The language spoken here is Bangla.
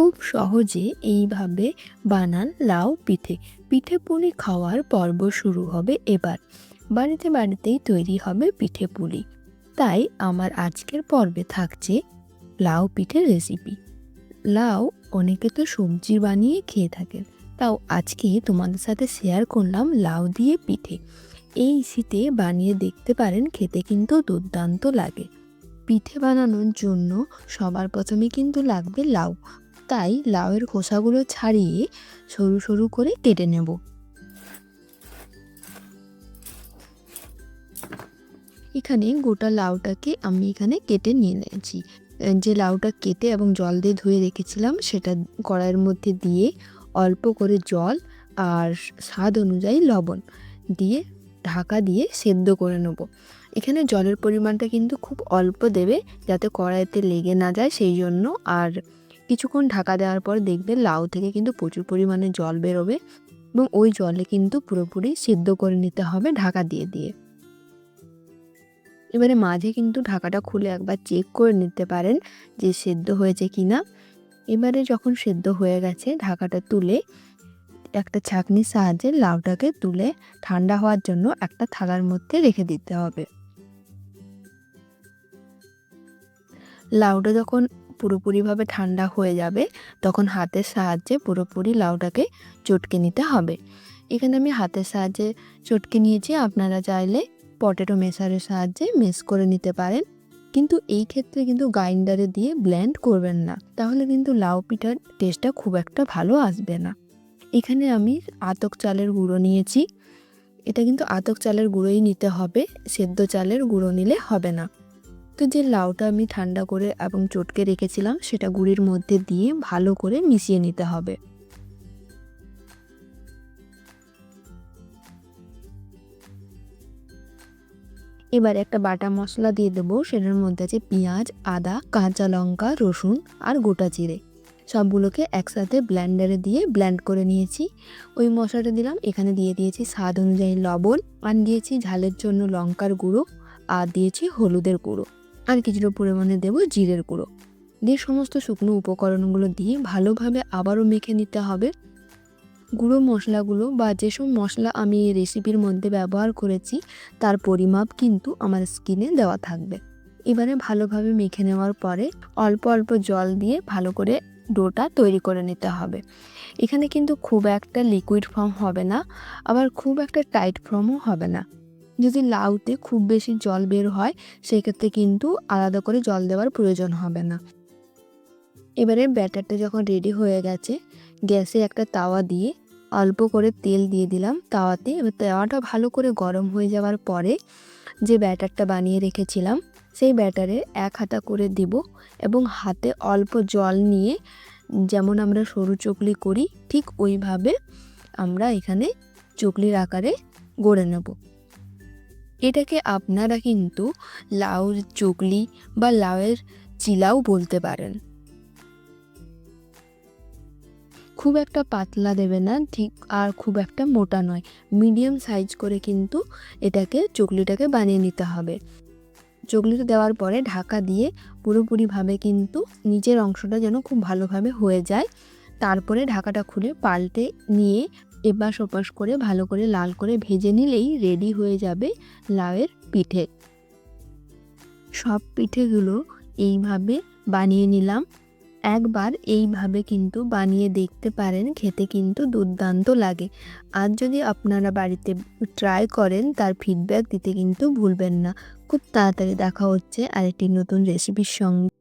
খুব সহজে এইভাবে বানান লাউ পিঠে। পিঠে পুলি খাওয়ার পর্ব শুরু হবে এবার। বাড়িতে বাড়িতেই তৈরি হবে পিঠে পুলি। তাই আমার আজকের পর্বে থাকছে লাউ পিঠের রেসিপি লাউ অনেকে তো সবজি বানিয়ে খেয়ে থাকেন তাও আজকে তোমাদের সাথে শেয়ার করলাম লাউ দিয়ে পিঠে। এই শীতে বানিয়ে দেখতে পারেন, খেতে কিন্তু দুর্দান্ত লাগে। পিঠে বানানোর জন্য সবার প্রথমে কিন্তু লাগবে লাউ। তাই লাউয়ের খোসাগুলো ছাড়িয়ে সরু সরু করে কেটে নেব। এখানে গোটা লাউটাকে আমি এখানে কেটে নিয়ে নিয়েছি। যে লাউটা কেটে এবং জল দিয়ে ধুয়ে রেখেছিলাম সেটা কড়াইয়ের মধ্যে দিয়ে অল্প করে জল আর স্বাদ অনুযায়ী লবণ দিয়ে ঢাকা দিয়ে সেদ্ধ করে নেব। এখানে জলের পরিমাণটা কিন্তু খুব অল্প দেবে যাতে কড়াইতে লেগে না যায় সেই জন্য আর কিছুক্ষণ ঢাকা দেওয়ার পর দেখবে লাউ থেকে কিন্তু প্রচুর পরিমাণে জল বেরোবে এবং ওই জলে কিন্তু পুরোপুরি সিদ্ধ করে নিতে হবে ঢাকা দিয়ে দিয়ে। এবারে মাঝে কিন্তু ঢাকাটা খুলে একবার চেক করে নিতে পারেন যে সেদ্ধ হয়েছে কি না এবারে যখন সেদ্ধ হয়ে গেছে ঢাকাটা তুলে একটা ছাঁকনির সাহায্যে লাউটাকে তুলে ঠান্ডা হওয়ার জন্য একটা থালার মধ্যে রেখে দিতে হবে। লাউটা যখন পুরোপুরিভাবে ঠান্ডা হয়ে যাবে, তখন হাতের সাহায্যে পুরোপুরি লাউটাকে চটকে নিতে হবে। এখানে আমি হাতের সাহায্যে চটকে নিয়েছি, আপনারা চাইলে পটেটো মেশারের সাহায্যে মেশ করে নিতে পারেন। কিন্তু এই ক্ষেত্রে কিন্তু গ্রাইন্ডারে দিয়ে ব্ল্যান্ড করবেন না, তাহলে কিন্তু লাউ পিঠার টেস্টটা খুব একটা ভালো আসবে না। এখানে আমি আতক চালের গুঁড়ো নিয়েছি। এটা কিন্তু আতক চালের গুঁড়োই নিতে হবে, সেদ্ধ চালের গুঁড়ো নিলে হবে না। তো যে লাউটা আমি ঠান্ডা করে এবং চটকে রেখেছিলাম, সেটা গুঁড়ির মধ্যে দিয়ে ভালো করে মিশিয়ে নিতে হবে। এবার একটা বাটা মশলা দিয়ে দেবো, সেটার মধ্যে আছে পেঁয়াজ, আদা, কাঁচা লঙ্কা, রসুন আর গোটা জিরে। সবগুলোকে একসাথে ব্ল্যান্ডারে দিয়ে ব্ল্যান্ড করে নিয়েছি। ওই মশলাটা দিলাম, এখানে দিয়ে দিয়েছি স্বাদ অনুযায়ী লবণ আর দিয়েছি ঝালের জন্য লঙ্কার গুঁড়ো আর দিয়েছি হলুদের গুঁড়ো। আর কিছুটা পরিমাণে দেবো জিরের গুঁড়ো। দিয়ে সমস্ত শুকনো উপকরণগুলো দিয়ে ভালোভাবে আবারও মেখে নিতে হবে। গুঁড়ো মশলাগুলো বা যেসব মশলা আমি এই রেসিপির মধ্যে ব্যবহার করেছি, তার পরিমাপ কিন্তু আমার স্কিনে দেওয়া থাকবে। এবারে ভালোভাবে মেখে নেওয়ার পরে অল্প অল্প জল দিয়ে ভালো করে ডোটা তৈরি করে নিতে হবে। এখানে কিন্তু খুব একটা লিকুইড ফর্ম হবে না, আবার খুব একটা টাইট ফর্মও হবে না। যদি লাউতে খুব বেশি জল বের হয়, সেক্ষেত্রে কিন্তু আলাদা করে জল দেওয়ার প্রয়োজন হবে না। এবারে ব্যাটারটা যখন রেডি হয়ে গেছে, গ্যাসে একটা তাওয়া দিয়ে অল্প করে তেল দিয়ে দিলাম তাওয়াতে। এবার তাওয়াটা ভালো করে গরম হয়ে যাওয়ার পরে যে ব্যাটারটা বানিয়ে রেখেছিলাম, সেই ব্যাটারে এক হাতা করে দিব এবং হাতে অল্প জল নিয়ে যেমন আমরা সরু চকলি করি, ঠিক ওইভাবে আমরা এখানে চকলির আকারে গড়ে নেব। এটাকে আপনারা কিন্তু লাউর চকলি বা লাউয়ের চিলাও বলতে পারেন। খুব একটা পাতলা দেবে না, ঠিক আর খুব একটা মোটা নয়। মিডিয়াম সাইজ করে কিন্তু এটাকে চকলিটাকে বানিয়ে নিতে হবে। চকলিটা দেওয়ার পরে ঢাকা দিয়ে পুরোপুরিভাবে কিন্তু নিচের অংশটা যেন খুব ভালোভাবে হয়ে যায়। তারপরে ঢাকাটা খুলে পাল্টে নিয়ে এপাশ ওপাশ করে ভালো করে লাল করে ভেজে নিলেই রেডি হয়ে যাবে লাউয়ের পিঠে। সব পিঠেগুলো এইভাবে বানিয়ে নিলাম। একবার এইভাবে কিন্তু বানিয়ে দেখতে পারেন, খেতে কিন্তু দুর্দান্ত লাগে। আর যদি আপনারা বাড়িতে ট্রাই করেন, তার ফিডব্যাক দিতে কিন্তু ভুলবেন না। খুব তাড়াতাড়ি দেখা হচ্ছে আরেকটি নতুন রেসিপির সঙ্গে।